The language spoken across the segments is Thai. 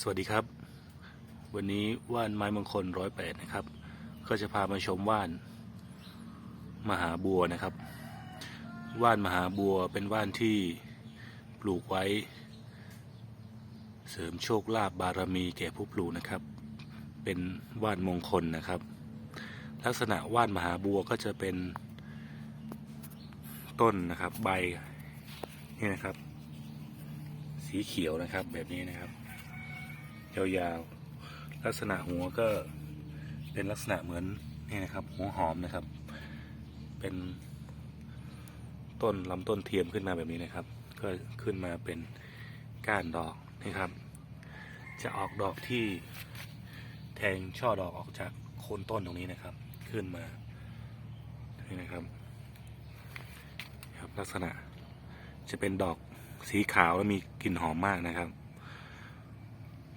สวัสดีครับ วันนี้ว่านไม้มงคลร้อยแปดนะครับ ก็จะพามาชมว่าน มหาบัวนะครับ ว่านมหาบัวเป็นว่านที่ปลูกไว้ เสริมโชคลาภบารมีแก่ผู้ปลูกนะครับ เป็นว่านมงคลนะครับ ลักษณะว่านมหาบัวก็จะเป็นต้นนะครับ ใบนี่นะครับ สีเขียวนะครับแบบนี้นะครับ ยาวๆ ลักษณะหัวก็เป็นลักษณะเหมือนนี่นะครับ หัวหอมนะครับ เป็นต้นลำต้นเทียมขึ้นมาแบบนี้นะครับ ก็ขึ้นมาเป็นก้านดอกนะครับ จะออกดอกที่แทงช่อดอกออกจากโคนต้นตรงนี้นะครับ ขึ้นมานี่นะครับครับ ลักษณะจะเป็นดอกสีขาว และมีกลิ่นหอมมากนะครับ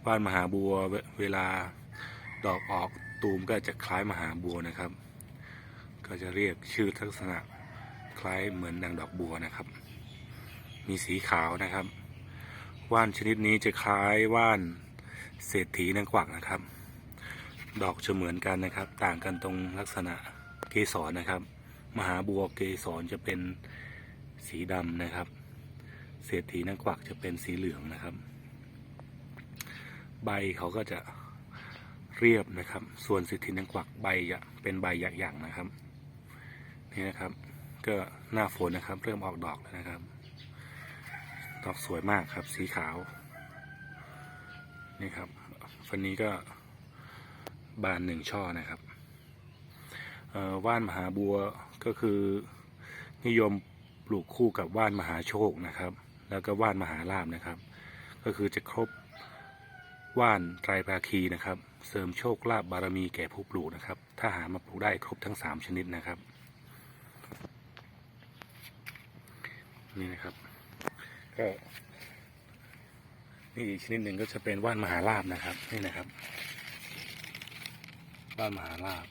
ว่านมหาบัวเวเวลาดอกออกตูมก็จะคล้ายมหาบัวนะครับ ก็จะเรียกชื่อลักษณะคล้ายเหมือนดังดอกบัวนะครับ มีสีขาวนะครับ ว่านชนิดนี้จะคล้ายว่านเศรษฐีนางกวักนะครับ ดอกจะเหมือนกันนะครับ ต่างกันตรงลักษณะเกสรนะครับ มหาบัวเกสรจะเป็นสีดำนะครับ เศรษฐีนางกวักจะเป็นสีเหลืองนะครับ ใบเขาก็จะเรียบนะครับ ส่วนสิทธินังกวักใบจะเป็นใบหยักๆนะครับ นี่นะครับ ก็หน้าฝนนะครับ เริ่มออกดอกแล้วนะครับ ดอกสวยมากครับ สีขาว นี่ครับฟันนี้ก็บานหนึ่งช่อนะครับว่านมหาบัวก็คือนิยมปลูกคู่กับว่านมหาโชคนะครับ แล้วก็ว่านมหาลาบนะครับ ก็คือจะครบ ว่านไตรภาคีนะครับ เสริมโชคลาภบารมีแก่ผู้ปลูกนะครับ ถ้าหามาปลูกได้ครบทั้งสามชนิดนะครับ นี่นะครับก็นี่อีกชนิดหนึ่งก็จะเป็นว่านมหาลาบนะครับนี่นะครับว่านมหาลาบ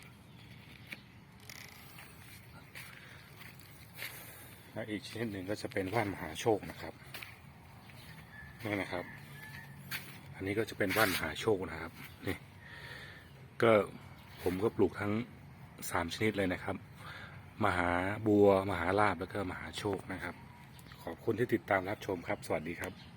และอีกชนิดหนึ่งก็จะเป็นว่านมหาโชคนะครับนี่นะครับ อันนี้ก็จะเป็นว่านมหาโชคนะครับนี่ก็ผมก็ปลูกทั้งสามชนิดเลยนะครับ มหาบัว มหาลาบแล้วก็มหาโชคนะครับ ขอบคุณที่ติดตามรับชมครับ สวัสดีครับ